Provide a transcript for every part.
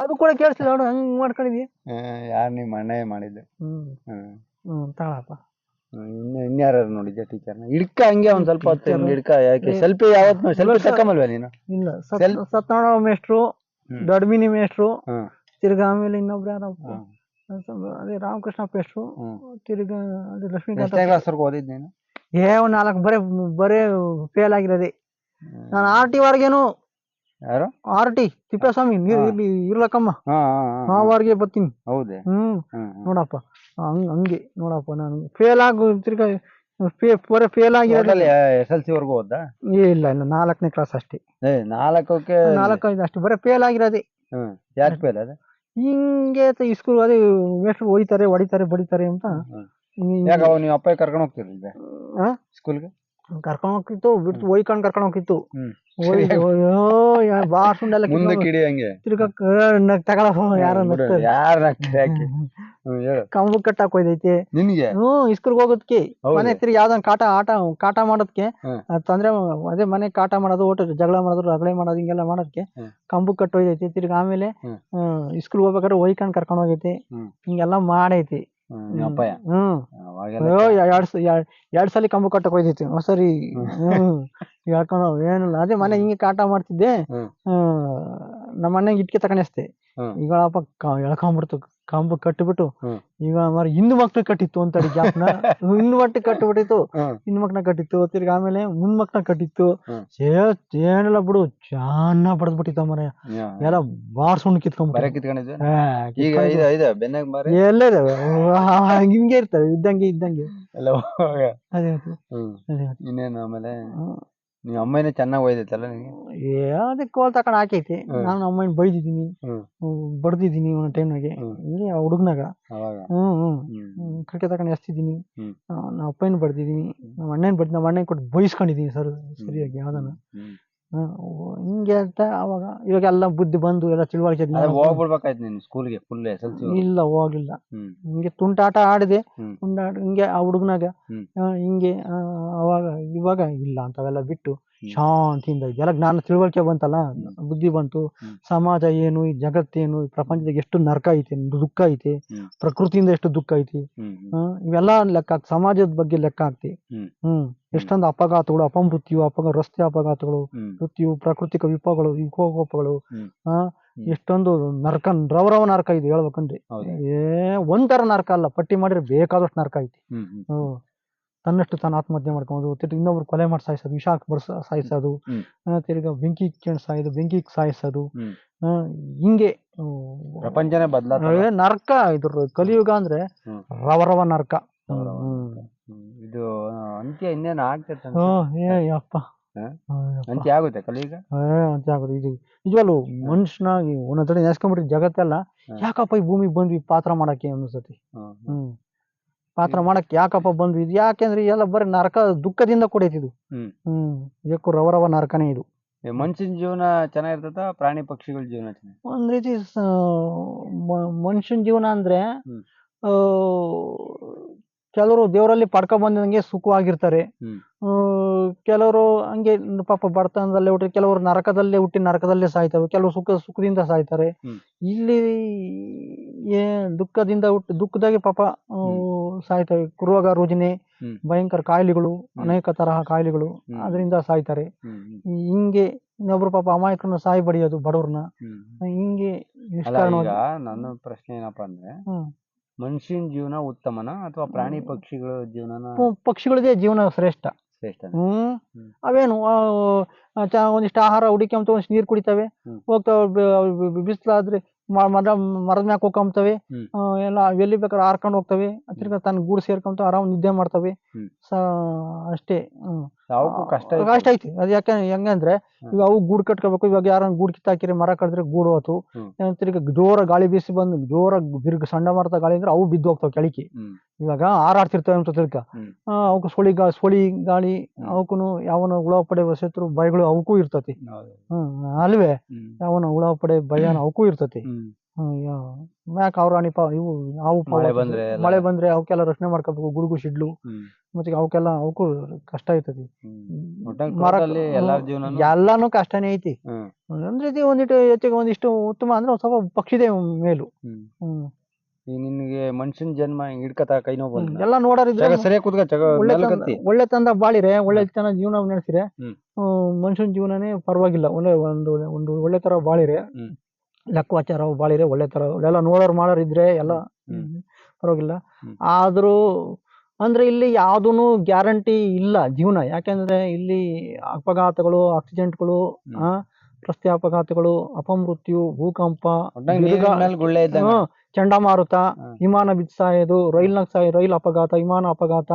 ಅದು ಕೂಡ ಕೇಳಿಸ್ತಿಲ್ಲ ನೋಡು ಹಂಗ್ ಮಾಡ್ಕೊಂಡಿದ್ವಿ ಯಾರು ನಿಮ್ಮ ಅಣ್ಣ ಮಾಡಿದ್ದು? ಹ್ಮ್. ಹ್ಮ್. ಹ್ಮ್ ತಗೊಳಪ್ಪ ಹ್ಮ್, ಇನ್ನು ಇನ್ಯಾರು ನೋಡಿದ್ಯಾ ಟೀಚರ್ನ ಹಿಡ್ಕ ಹಂಗೆ ಒಂದ್ ಸ್ವಲ್ಪ ಹೊತ್ತು ಹಿಂಗ್ ಹಿಡ್ಕ ಯಾಕೆ? ಸೆಲ್ಫಿ ಯಾವತ್ತು ಸೆಲ್ಫಿ ತಕ್ಕಮಲ್ವ ನೀನು? ಇಲ್ಲ ಸತ್ ಸತ್ಯನಾರಾಯಣ ಮೇಷ್ಟ್ರು ಹ್ಮ್. ದೊಡ್ಡಮಿನಿ ಮೇಷ್ಟ್ರು ಹ್ಮ್. ತಿರ್ಗಾ ಆಮೇಲೆ ಇನ್ನೊಬ್ರು ಯಾರಪ್ಪ? ಹ್ಮ್. ಅದೇ ರಾಮಕೃಷ್ಣ ಮೇಷ್ಟ್ರು ತಿರ್ಗ ತಿರ್ಗಾ ಅದೇ ಲಕ್ಷ್ಮೀಕಾಂತ ಎಷ್ಟನೇ ಕ್ಲಾಸ್ ವರ್ಗು ಓದಿದ್ ನೀನು? ಏ ಒಂದ್ ನಾಲ್ಕು ಬರೇ ಬರೇ ಫೇಲ್ ಆಗಿರೋದೆ. ನಾನು ಆರ್ ಟಿ ವರ್ಗೇನು ಯಾರು? ಆರ್ ಟಿ ತಿಪ್ಪೇಸ್ವಾಮಿ ಹಾ. ಇರ್ಲಕ್ಕಮ್ಮ. ಹಾ ಹಾ, ಹಾ, ಆ ಹಾ. ವಾರ್ಗೆ ಬರ್ತೀನಿ. ಹೌದೇ? ಹ್ಮ್. ನೋಡಪ್ಪ. ಹಂಗ್ ಹಂಗೆ ನೋಡಪ್ಪ ನಾನು. ಫೇಲ್ ಆಗು ತಿರ್ಗಾ ಪೂರ ಫೇಲ್ ಆಗಿರೋದಲ್ಲ ಎಸ್ ಎಲ್ ಸಿ ವರ್ಗು ಏ ಇಲ್ಲ ಇಲ್ಲ ನಾಲ್ಕನೇ ಕ್ಲಾಸ್ ಅಷ್ಟೇ. ಏ ನಾಲ್ಕಕ್ಕೆ ನಾಲ್ಕೈದು ಅಷ್ಟೇ. ಬರೀ ಫೇಲ್ ಆಗಿರೋದೇ. ಹ್ಮ್. ಯಾಕೆ ಫೇಲ್ ಅದ? ಹಿಂಗೆ ಸ್ಕೂಲ್ ಅದೇ ಎಷ್ಟು ಹೋಯ್ತಾರೆ ಹೊಡಿತಾರೆ ಬಡಿತಾರೆ ಅಂತ ಯಾಕ ನೀವು ಅಪ್ಪ ಕರ್ಕೊಂಡು ಹೋಗ್ತೀರಿ ಆ? ಸ್ಕೂಲ್ಗೆ ಕರ್ಕೊಂಡ್ ಹೋಗ್ತಿತ್ತು ಬಿಟ್ಟು ಒಯ್ಕೊಂಡ್ ಕರ್ಕೊಂಡ್ ಹೋಗ್ತಿತ್ತು ಹ್ಮ್ ಬಾರ್ ಸುಂಡೆಲ್ಲ ಮುಂದಕ್ಕೆ ಇಡಿ ಹಂಗೆ. ತಿರ್ಗಾ ತಗೊಳ ಯಾರ ಕಂಬ ಕಟ್ಟಾಕ್ ಹೋಯ್ದೈತಿ. ನಿನ್ಗೆ? ಹ್ಮ್ ಹೋಗೋದಕ್ಕೆ ಮನೆ ತಿರ್ಗಿ ಯಾವ್ದನ್ ಕಾಟ ಆಟ ಕಾಟ ಮಾಡೋದಕ್ಕೆ. ತೊಂದ್ರೆ ಅದೇ ಮನೆ ಕಾಟ ಮಾಡೋದು ಓಟ ಜಗಳ ಮಾಡೋದು ರಗಳೆ ಮಾಡೋದು ಹಿಂಗೆಲ್ಲ ಮಾಡೋದಕ್ಕೆ. ಕಂಬ ಕಟ್ ಹೋಯ್ದೈತಿ ತಿರ್ಗಿ ಆಮೇಲೆ ಹ್ಮ್. ಇಸ್ಕೂಲ್ ಹೋಗ್ಬೇಕಾದ್ರೆ ಒಯ್ಕೊಂಡ್ ಕರ್ಕೊಂಡ್ ಹೋಗೈತಿ. ಹಿಂಗೆಲ್ಲ ಮಾಡೈತಿ. ಹ್ಮ್, ಎರಡ್ ಎರಡ್- ಸಲ ಕಂಬ ಕಟ್ಟಕ್ ಹೋಯ್ತಿತ್ತು ಸರಿ. ಹ್ಮ್. ಹೇಳ್ಕೊಂಡು ಏನಿಲ್ಲ. ಅದೇ ಮನೆ ಹಿಂಗೆ ಕಾಟ ಮಾಡ್ತಿದ್ದೆ. ನಮ್ಮ ಅಣ್ಣಂಗೆ ಇಟ್ಕೆ ತಕೊಂಡಸ್ತೆ ಹ್ಮ್. ಈಗಳಪ್ಪ ಎಳ್ಕೊಂಡ್ಬಿಡ್ತು ಕಂಬ ಕಟ್ಟಿಬಿಟ್ಟು ಹ್ಮ್. ಈಗ ಮರ ಹಿಂದ್ ಮಕ್ಳು ಕಟ್ಟಿತ್ತು ಅಂತ ಗ್ಯಾಪ್ನ ಹಿಂದ್ ಮಟ್ಟ ಕಟ್ಟಿಬಿಟ್ಟಿತ್ತು. ಹ್ಮ್. ಹಿಂದ್ ಮಕ್ನ ಕಟ್ಟಿತ್ತು ತಿರ್ಗಿ ಆಮೇಲೆ ಮುಂದ್ ಮಕ್ಳನ್ನ ಕಟ್ಟಿತ್ತು. ಏನಿಲ್ಲ ಬಿಡು ಚೆನ್ನಾಗ್ ಬಡದ್ಬಿಟ್ಟಿತ್ತ ಮರ. ಎಲ್ಲ ಬಾರ್ ಸುಣ್ಣ ಕಿತ್ಕೊಂಡ್ಬಿಟ್ಟು ಎಲ್ಲ ಇದಾವೆ ಹಿಂಗೆ ಇರ್ತವೆ ಇದ್ದಂಗೆ ಇದ್ದಂಗೆ. ಇನ್ನೇನು ಆಮೇಲೆ? ನೀವ್ ಅಮ್ಮನೇ ಚೆನ್ನಾಗ್ ಒಯ್ದೈತಲ್ಲ ನಿನಗೆ? ಏ ಅದೇ ಕೋಲ್ ತಕೊಂಡ್ ಹಾಕೈತಿ. ಹ್ಮ್. ನಾನು ಅಮ್ಮನ ಬೈದಿದ್ದೀನಿ. ಹ್ಮ್. ಬಡ್ದಿದ್ದೀನಿ ಒಂದ್ ಟೈಮ್ನಾಗೆ. ಹ್ಮ್. ಇಲ್ಲಿ ಹುಡುಗನಾಗ. ಅವಾಗ? ಹ್ಮ್ ಹ್ಮ್. ಹ್ಮ್. ಕ್ರಿಕೆಟ್ ತಕೊಂಡ್ ಎಸ್ತಿದ್ದೀನಿ. ಹ್ಮ್. ನಮ್ಮ ಅಪ್ಪನ ಬಡ್ದಿದ್ದೀನಿ ನಮ್ಮ ಅಣ್ಣನ ಬಡ್ದು ನಮ್ಮ ಅಣ್ಣನ ಕೊಟ್ಟು ಬೈಸ್ಕೊಂಡಿದ್ದೀನಿ ಸರ್ ಸರಿಯಾಗಿ ಯಾವ್ದನ ಹ್ಮ್. ಹ್ಮ್. ಹಿಂಗೆ ಅಂತ ಅವಾಗ ಇವಾಗ ಎಲ್ಲ ಬುದ್ಧಿ ಬಂದು ಎಲ್ಲ ತಿಳುವಳಿಕೆ ಜ್ಞಾನ ಅದೇ ಬಂದು- ಹೋಗ್ಬಿಡ್ಬೇಕಾಯ್ತು ನೀನು ಸ್ಕೂಲ್ಗೆ ಫುಲ್ ಎಸ್ ಎಲ್ ಸಿ ಇಲ್ಲ ಹೋಗಿಲ್ಲ ಹ್ಮ್ ಹಿಂಗೆ ತುಂಟಾಟ ಆಡಿದೆ ಹ್ಮ್. ತುಂಟಾಟ ಹಿಂಗೆ ಆ ಹುಡುಗನಾಗ ಹ್ಮ್. ಹಿಂಗೆ ಆ, ಅವಾಗ ಇವಾಗ ಇಲ್ಲ ಅಂತವೆಲ್ಲ ಬಿಟ್ಟು ಹ್ಮ್. ಶಾಂತಿಯಿಂದ ಎಲ್ಲ ಜ್ಞಾನ ತಿಳುವಳಿಕೆ ಬಂತಲ್ಲ ಹ್ಮ್. ಬುದ್ಧಿ ಬಂತು ಹ್ಮ್. ಸಮಾಜ ಏನು ಈ ಜಗತ್ತೇನು ಈ ಪ್ರಪಂಚದಾಗ ಎಷ್ಟು ನರಕ ಐತೆ ದುಃಖ ಐತೆ ಹ್ಮ್. ಪ್ರಕೃತಿಯಿಂದ ಎಷ್ಟು ದುಃಖ ಐತಿ ಹ್ಮ್ ಹ್ಮ್. ಆ, ಇವೆಲ್ಲ ಲೆಕ್ಕ ಹಾಕ್- ಸಮಾಜದ ಬಗ್ಗೆ ಲೆಕ್ಕ ಹಾಕ್ತಿ ಹ್ಮ್. ಹ್ಮ್ ಎಷ್ಟೊಂದು ಅಪಘಾತಗಳು ಅಪಮೃತ್ಯು ಅಪಘ ರಸ್ತೆ ಅಪಘಾತಗಳು ಮೃತ್ಯು ಪ್ರಾಕೃತಿಕ ವಿಪಗಳು ವಿಕೋಪಗಳು. ಆ ಎಷ್ಟೊಂದು ನರಕ ರವರವ ನರಕ ಇದೆ ಹೇಳ್ಬೇಕಂದ್ರೆ. ಏ ಒಂಥರ ನರಕ ಅಲ್ಲ ಪಟ್ಟಿ ಮಾಡಿದ್ರೆ ಬೇಕಾದಷ್ಟು ನರಕ ಐತಿ. ಹ್ಮ್ ತನ್ನಷ್ಟು ತಾನು ಆತ್ಮಹತ್ಯೆ ಮಾಡ್ಕೊಂಡು ತಿರ್ಗಿ ಇನ್ನೊಬ್ರು ಕೊಲೆ ಮಾಡಿ ಸಾಯಿಸೋದು ವಿಷ ಬರ್ಸ ಸಾಯಿಸೋದು ತಿರ್ಗಿ ಬೆಂಕಿ ಕೇಳಿ ಸಾಯೋದು ಬೆಂಕಿ ಸಾಯಿಸೋದು ಹಿಂಗೆ ಪ್ರಪಂಚನೇ ಬದಲಾತ ಏ, ನರಕ ಇದ್ರ ಕಲಿಯುಗ ಅಂದ್ರೆ ರವರವ ನರಕ ರವರವ ಹ್ಮ್. ಇದು ಆ, ಅಂತ್ಯ ಇನ್ನೇನು ಆಗ್ತೈತೆ ಅಂತ? ಏ ಯಪ್ಪ. ಹಾ? ಆ, ಯಪ್ಪ. ಅಂತ್ಯ ಆಗುತ್ತೆ ಕಲಿಗ ಏ, ಅಂತ ಆಗೋದು ಇದು ನಿಜವಲ್ಲೂ ಮನುಷ್ಯನಾಗಿ ಒಂದೊಂದ್ಸರಿ ನೆನೆಸ್ಕೊಂಡ್ಬಿಟ್ಟು ಜಗತ್ತೆಲ್ಲ. ಯಾಕಪ್ಪ ಈ ಭೂಮಿಗೆ ಬಂದ್ವಿ ಪಾತ್ರ ಮಾಡಕ್ಕೆ ಅನ್ಸತಿ ಹ್ಮ್ ಹ್ಮ್. ಪಾತ್ರ ಮಾಡಕ್ಕೆ ಯಾಕಪ್ಪ ಬಂದ್ವಿ? ಇದು ಯಾಕೆಂದ್ರೆ ಎಲ್ಲ ಬರೀ ನರಕ ದುಃಖದಿಂದ ಕೂಡೈತಿದು ಹ್ಮ್. ಹ್ಮ್. ರವ ರವರವ ನರಕನೇ ಇದು. ಮನುಷ್ಯನ ಜೀವನ ಚೆನ್ನಾಗಿರ್ತದ ಪ್ರಾಣಿ ಪಕ್ಷಿಗಳ ಜೀವನ ಚೆನ್ನಾಗಿ ಒಂದ್ ರೀತಿ ಮನುಷ್ಯನ ಜೀವನ ಅಂದ್ರೆ ಹ್ಮ್. ಆ ಕೆಲವರು ದೇವರಲ್ಲಿ ಪಡ್ಕ ಬಂದಂಗೆ ಸುಖವಾಗಿರ್ತಾರೆ. ಕೆಲವರು ಹಂಗೆ ಪಾಪ ಬಡತನದಲ್ಲೇ ಹುಟ್ಟಿ ಕೆಲವರು ನರಕದಲ್ಲೇ ಹುಟ್ಟಿ ನರಕದಲ್ಲೇ ಸಾಯ್ತವೆ. ಕೆಲವರು ಸುಖ ಸುಖದಿಂದ ಸಾಯ್ತಾರೆ. ಇಲ್ಲಿ ಏ ದುಃಖದಿಂದ ಹುಟ್ಟಿ ದುಃಖದಾಗೆ ಪಾಪ ಸಾಯ್ತವೆ. ರೋಜನೆ ರುಜಿನೆ ಭಯಂಕರ ಕಾಯಿಲೆಗಳು ಅನೇಕ ತರಹ ಕಾಯಿಲೆಗಳು ಅದರಿಂದ ಸಾಯ್ತಾರೆ. ಹಿಂಗೆ ಇನ್ನೊಬ್ರು ಪಾಪ ಅಮಾಯಕರನ್ನ ಸಾಯಿ ಬಡಿಯೋದು ಬಡವ್ರನ್ನ. ಹಿಂಗೆ ನನ್ನ ಪ್ರಶ್ನೆ ಏನಪ್ಪಾ ಅಂದ್ರೆ ಹ್ಮ್. ಮನುಷ್ಯನ ಜೀವನ ಉತ್ತಮನ ಅಥವಾ ಪ್ರಾಣಿ ಪಕ್ಷಿಗಳ ಜೀವನ ಪಕ್ಷಿಗಳದೇ ಜೀವನ ಶ್ರೇಷ್ಠ ಶ್ರೇಷ್ಠನ ಹ್ಮ್ ಹ್ಮ್. ಅವೇನು ಆ, ಆ, ಚ- ಒಂದಿಷ್ಟು ಆಹಾರ ಹುಡಿಕೊಂತ ಒಂದಿಷ್ಟು ನೀರು ಕುಡಿತವೆ ಹ್ಮ್. ಹೋಗ್ತಾವೆ ಬಿಸಿಲಾದ್ರೆ ಮರ ಮರದ ಮ್ಯಾಕ್ ಹೋಗ್ಕೊಂತವೆ ಹ್ಮ್. ಆ, ಎಲ್ಲ ಎಲ್ಲಿ ಬೇಕಾದ್ರೆ ಹಾರ್ಕೊಂಡು ಹೋಗ್ತವೆ ತಿರ್ಗಾ ತನ್ನ ಗೂಡು ಸೇರ್ಕೊಂತ ಆರಾಮ್ ನಿದ್ದೆ ಮಾಡ್ತವೆ ಹ್ಮ್. ಸ ಅಷ್ಟೇ ಹ್ಮ್. ಅವಕ್ಕೂ ಕಷ್ಟ ಐತೆ. ಕಷ್ಟ ಐತಿ ಅದ್ ಯಾಕೆ ಹೆಂಗಂದ್ರೆ ಅಂದ್ರೆ ಈಗ ಅವು ಗೂಡು ಕಟ್ಕೋಬೇಕು ಇವಾಗ ಯಾರನ್ನ ಗೂಡು ಕಿತ್ತಾಕಿರಿ ಮರ ಕಡಿದ್ರೆ ಗೂಡು ಹೋತು ಹ್ಮ್. ಏನ್ ತಿರ್ಗಾ ಜೋರ ಗಾಳಿ ಬೀಸಿ ಬಂದು ಜೋರ ಬಿರುಕು ಸಣ್ಣ ಮರದ ಗಾಳಿ ಅಂದ್ರೆ ಅವು ಬಿದ್ದು ಹೋಗ್ತಾವ ಕೆಳಕಿ. ಹ್ಮ್. ಇವಾಗ ಹಾರಾಡ್ತಿರ್ತವೆ ಅಂತ ತಿರ್ಗ. ಹ್ಮ್. ಅವಕ್ಕೆ ಸುಳಿ ಗಾ ಸುಳಿ ಗಾಳಿ. ಅವಕ್ಕೂ ಯಾವನ ಹುಳ ಪಡೆ ಶತ್ರು ಭಯಗಳು ಅವಕ್ಕೂ ಇರ್ತತಿ. ಹೌದು. ಹ್ಮ್ ಅಲ್ವೇ? ಹ್ಮ್. ಯಾವನ ಹುಳ ಪಡೆ ಭಯನ ಅವಕ್ಕೂ ಇರ್ತತಿ. ಹ್ಮ್. ಮ್ಯಾಕ್ ಅವ್ರ ಅಣಿಪ ಇವು ಹಾವು ಪಾವು ಮಳೆ. ಬಂದ್ರೆ ಎಲ್ಲ- ಮಳೆ ಬಂದ್ರೆ ಅವಕ್ಕೆಲ್ಲ ರಕ್ಷಣೆ ಮಾಡ್ಕೋಬೇಕು ಗುಡುಗು ಸಿಡ್ಲು. ಹ್ಮ್. ಮತ್ತೆ ಅವಕ್ಕೆಲ್ಲ ಅವಕ್ಕೂ ಕಷ್ಟ ಐತತಿ ಹ್ಮ್. ಎಲ್ಲಾರ್ ಜೀವನನೂ ಎಲ್ಲಾನು ಕಷ್ಟನೇ ಐತಿ. ಹ್ಮ್. ರೀತಿ ಇದು ಒಂದಿಟ್ಟು ಹೆಚ್ಚಿಗೆ ಒಂದಿಷ್ಟು ಉತ್ತಮ ಅಂದ್ರೆ ಒಂದ್ ಸ್ವಲ್ಪ ಪಕ್ಷಿದೆ ಮೇಲು. ಹ್ಮ್. ಹ್ಮ್. ಈಗ ನಿನ್ಗೆ ಮನುಷ್ಯನ್ ಜನ್ಮ ಹಿಂಗ್ ಹಿಡ್ಕತ ಕೈ ನೋವು ಬಂದ ಎಲ್ಲ ನೋಡೋರಿದ್ರೆ ಜಾಗ ಸರಿಯಾಗಿ ಕುತ್ಕ ಜಾಗ ಒಳ್ಳೆ ತಂದ ಬಾಳಿರೇ ಒಳ್ಳೆ ತಂದ ಬಾಳಿರೆ ಒಳ್ಳೆ ಚೆನ್ನಾಗಿ ಜೀವನ ನಡೆಸಿರೆ. ಹ್ಮ್. ಮನುಷ್ಯನ ಜೀವನನೇ ಪರವಾಗಿಲ್ಲ. ಒಳ್ಳೆ ಒಂದು ಒಂದು ಒಳ್ಳೆ ತರ ಬಾಳಿರೆ. ಹ್ಮ್. ಲೆಕ್ಕವಾಚಾರ ಬಾಳಿರೆ ಒಳ್ಳೆ ತರ ಎಲ್ಲ ನೋಡೋರು ಮಾಡೋರು ಇದ್ರೆ ಎಲ್ಲ. ಪರವಾಗಿಲ್ಲ. ಆದ್ರೂ ಅಂದ್ರೆ ಇಲ್ಲಿ ಯಾವ್ದೂನು ಗ್ಯಾರಂಟಿ ಇಲ್ಲ ಜೀವನ. ಯಾಕೆಂದ್ರೆ ಇಲ್ಲಿ ಅಪಘಾತಗಳು ಆಕ್ಸಿಡೆಂಟ್ಗಳು ರಸ್ತೆ ಅಪಘಾತಗಳು ಅಪಮೃತ್ಯು ಭೂಕಂಪ ಚಂಡಮಾರುತ ವಿಮಾನ ಬಿದ್ದು ಸಾಯೋದು ರೈಲ್ನಾಗ ಸಾಯ ರೈಲ್ ಅಪಘಾತ ವಿಮಾನ ಅಪಘಾತ.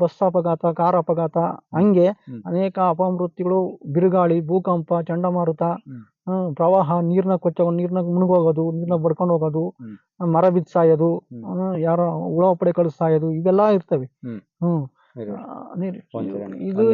ಬಸ್ ಅಪಘಾತ ಕಾರ್ ಅಪಘಾತ ಹಂಗೆ ಅನೇಕ ಅಪಮೃತ್ಯುಗಳು ಬಿರುಗಾಳಿ ಭೂಕಂಪ ಚಂಡಮಾರುತ ಪ್ರವಾಹ ನೀರ್ನ ಕೊಚ್ಚ ನೀರ್ನ ಮುಳುಗೋಗೋದು ನೀರ್ನ ಬಡ್ಕೊಂಡು ಹೋಗೋದು. ಮರ ಬಿದ್ದು ಸಾಯೋದು ಯಾರೋ ಹುಳ ಪಡೆ ಕಳಿಸ್ ಸಾಯೋದು ಇವೆಲ್ಲ ಇರ್ತವೆ ಹ್ಮ್. ಇದು.